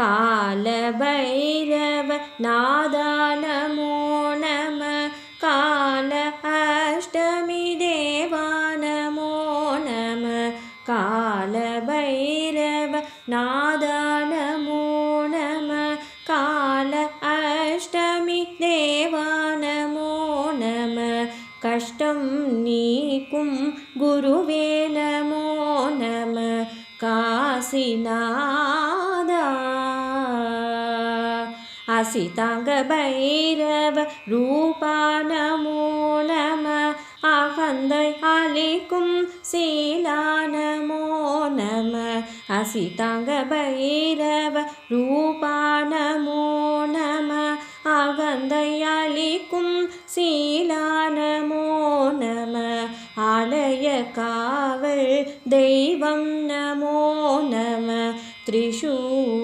कालभैरव नादामः काल अष्टमी देवा मो नमः। कालभैरव नादामः काल अष्टमी देवा नमः। कष्टं नीकुं गुरुवे नमो मो नमः। कासिना அசிதாங்க பைரவ ரூபா நமோ நம அகந்தை அளிக்கும் சீலா நமோ. நம அசிதாங்க பைரவ ரூபா நமோ நம அகந்தை அளிக்கும் சீலா நமோ. நம ஆலய காவல் தெய்வம் நமோ நம. திரிசூலா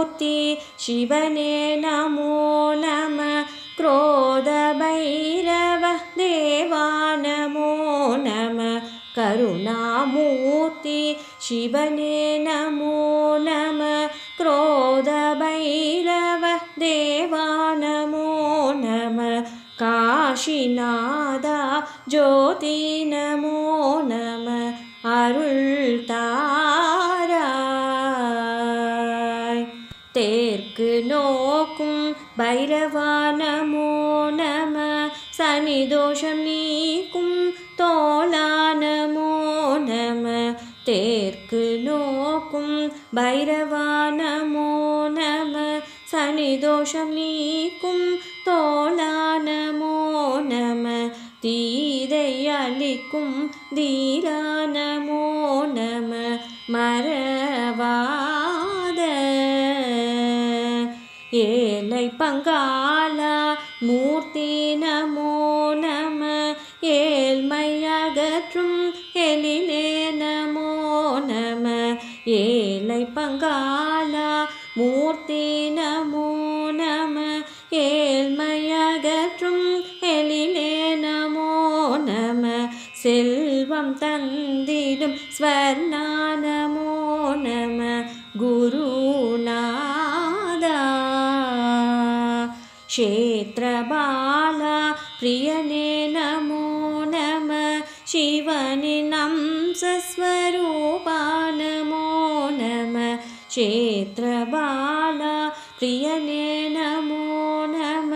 मूर्ति शिवने नमो मूलम् क्रोधभैरव देवा नमो नमः। करुणामूर्ति शिवने नमो मूलम् क्रोधभैरव देवा नमो नमः। काशिनादा ज्योति नमो नमः। अरुल्ता தேர்க்கு நோக்கும் பைரவா நமோ நம சனிதோஷம் நீக்கும் தோலா நமோ. நம தேர்க்கு நோக்கும் பைரவா நமோ நம சனிதோஷம் நீக்கும் தோலா நமோ. நம தீதை அளிக்கும் தீரான ஏலை பங்கால மூர்த்தி நமோ நம ஏழ்மையகற்றும் எழிலே நமோ நம. ஏலை பங்கால மூர்த்தி நமோ நம ஏழ்மையகற்றும் எழிலே நமோ நம. செல்வம் தந்திடும் ஸ்வர்ணானமோ நம. குரு क्षेत्रबाला प्रियने नमो नम शिवनिनं सस्वरूपा नमो नम क्षेत्रबाला प्रियने नमो नम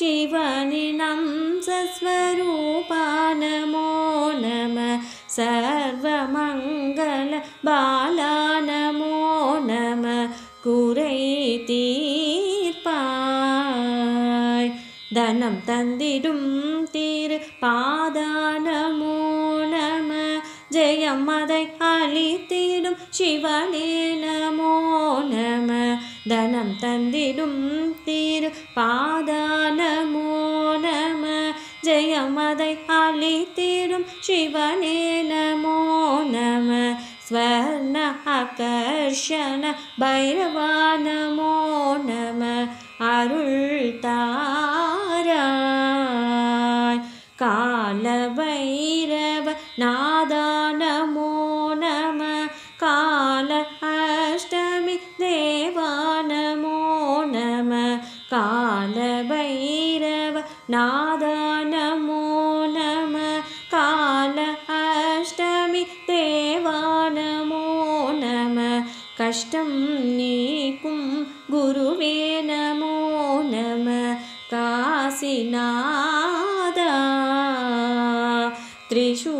शिवनिनं सस्वरूपा नमो नम सर्वमङ्गल बाला नमो नम குறை தனம் தந்திடும் திரு பாதானமோ நம. ஜெயம் அதை அழித்திடும் சிவனே நமோ. நம தனம் தந்திடும் திரு பாதானமோ நம. ஜெயம் அதை அழித்திடும் சிவனே நமோ. நம ஸ்வர்ண ஆகர்ஷண பைரவா நமோ நம. அருள் தா ना नमो नमः काल अष्टमि देवा नमो नमः कालभैरव नाद नमो नमः काल अष्टमि देवा नमो नमः कष्टं नीकुं गुरुवे नमो नमः कासिनाद त्रिषु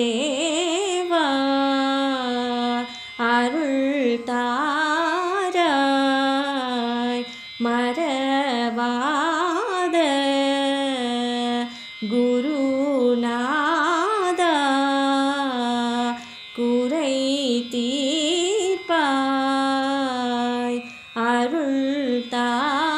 தேவா அருள் தாராய் மறவாத குருநாதா குறை தீர்ப்பாய் அருள் தாய்